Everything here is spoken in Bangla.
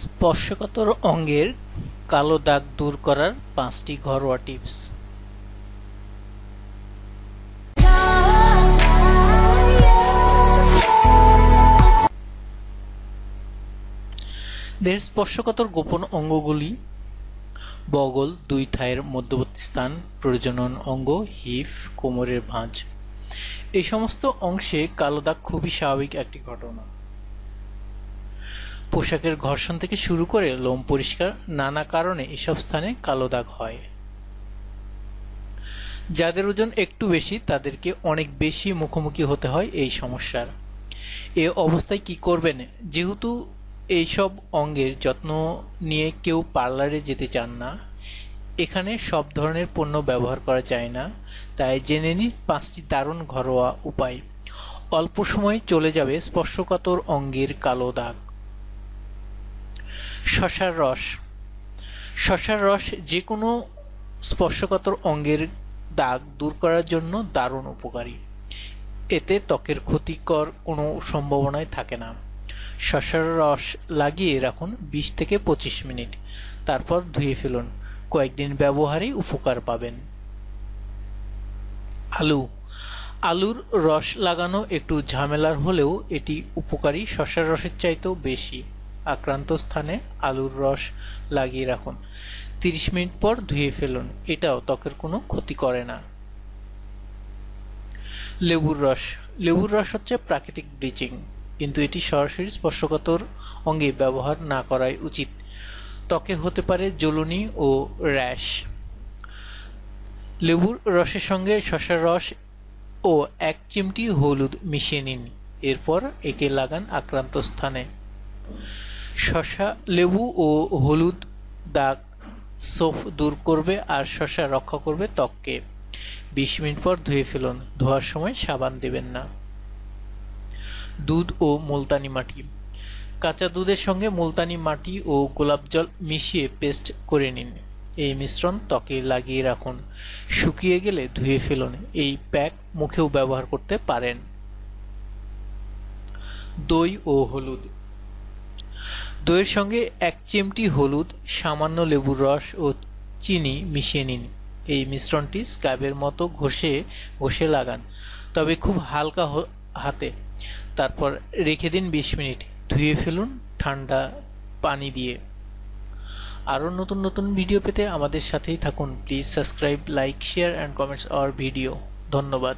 স্পর্শকাতর অঙ্গের কালো দাগ দূর করার পাঁচটি ঘরোয়া টিপস। দেহের স্পর্শকাতর গোপন অঙ্গগুলি বগল, দুই থায়ের মধ্যবর্তী স্থান, প্রজনন অঙ্গ হিপ কোমরের ভাঁজ। এই সমস্ত অংশে কালো দাগ খুবই স্বাভাবিক একটি ঘটনা। পোশাকের ঘর্ষণ থেকে শুরু করে লোম পরিষ্কার, নানা কারণে এসব স্থানে কালো দাগ হয়। যাদের ওজন একটু বেশি, তাদেরকে অনেক বেশি মুখোমুখি হতে হয় এই সমস্যার। এ অবস্থায় কি করবেন? যেহেতু এইসব অঙ্গের যত্ন নিয়ে কেউ পার্লারে যেতে চান না, এখানে সব ধরনের পণ্য ব্যবহার করা যায় না, তাই জেনে নিন পাঁচটি দারুণ ঘরোয়া উপায়। অল্প সময়ে চলে যাবে স্পর্শকাতর অঙ্গের কালো দাগ। শশার রস। শশার রস যে কোনো স্পর্শকাতর অঙ্গের দাগ দূর করার জন্য দারুণ উপকারী। এতে ত্বকের ক্ষতিকর কোনো সম্ভাবনাই থাকে না। শশার রস লাগিয়ে রাখুন বিশ থেকে পঁচিশ মিনিট। তারপর ধুয়ে ফেলুন। কয়েকদিন ব্যবহারেই উপকার পাবেন। আলু। আলুর রস লাগানো একটু ঝামেলার হলেও এটি উপকারী। শশার রসের চাইতেও বেশি। আক্রান্ত স্থানে আলুর রস লাগিয়ে রাখুন। তিরিশ মিনিট পর ধুয়ে ফেলুন। এটাও ত্বকের কোনো ক্ষতি করে না। লেবুর রস। লেবুর রস হচ্ছে প্রাকৃতিক ব্লিচিং, কিন্তু এটি সরাসরি স্পর্শকাতর অঙ্গে ব্যবহার না করাই উচিত। ত্বকে হতে পারে জ্বলনি ও র্যাশ। লেবুর রসের সঙ্গে শশার রস ও এক চিমটি হলুদ মিশিয়ে নিন। এরপর একে লাগান আক্রান্ত স্থানে। শশা, লেবু ও হলুদ দাগ সোফ দূর করবে আর শশা রক্ষা করবে ত্বককে। বিশ মিনিট পর ধুয়ে ফেলুন। ধোয়ার সময় সাবান দেবেন না। দুধ ও মুলতানি মাটি। কাঁচা দুধের সঙ্গে মুলতানি মাটি ও গোলাপ জল মিশিয়ে পেস্ট করে নিন। এই মিশ্রণ ত্বকে লাগিয়ে রাখুন। শুকিয়ে গেলে ধুয়ে ফেলুন। এই প্যাক মুখেও ব্যবহার করতে পারেন। দই ও হলুদ। দইয়ের সঙ্গে এক চিমটি হলুদ, সামান্য লেবুর রস ও চিনি মিশিয়ে নিন। এই মিশ্রণটি স্ক্যাবের মতো ঘষে ঘষে লাগান, তবে খুব হালকা হাতে। তারপর রেখে দিন বিশ মিনিট। ধুয়ে ফেলুন ঠান্ডা পানি দিয়ে। আরও নতুন নতুন ভিডিও পেতে আমাদের সাথেই থাকুন। Please subscribe, like, share, and comments our video. ধন্যবাদ।